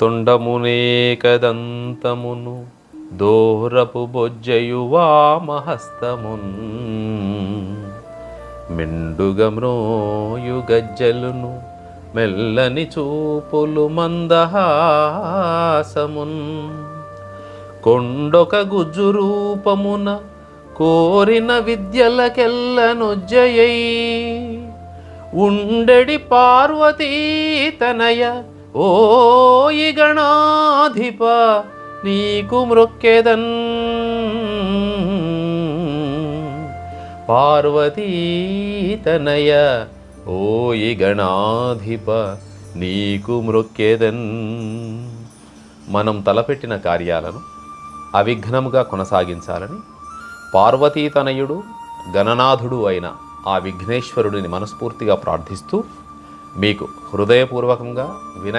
తుండమునేకదంతమును దోహరపు బొజ్జయు వామహస్తమున్. గజ్జలును మెల్లని చూపులు మందహాసమున్. కొండొక గుజ్జు రూపమున కోరిన విద్యలకెల్లనొజ్జయై ఉండెడి పార్వతీ తనయ ఓయి గణాధిప నీకు మృక్కెదన్. పార్వతీ తనయ ఓయి గణాధిప నీకు మృక్కెదన్. మనం తలపెట్టిన కార్యాలను అవిఘ్నముగా కొనసాగించాలని పార్వతీతనయుడు గణనాథుడు అయిన ఆ విఘ్నేశ్వరుడిని మనస్ఫూర్తిగా ప్రార్థిస్తూ మీకు హృదయపూర్వకంగా వినాయ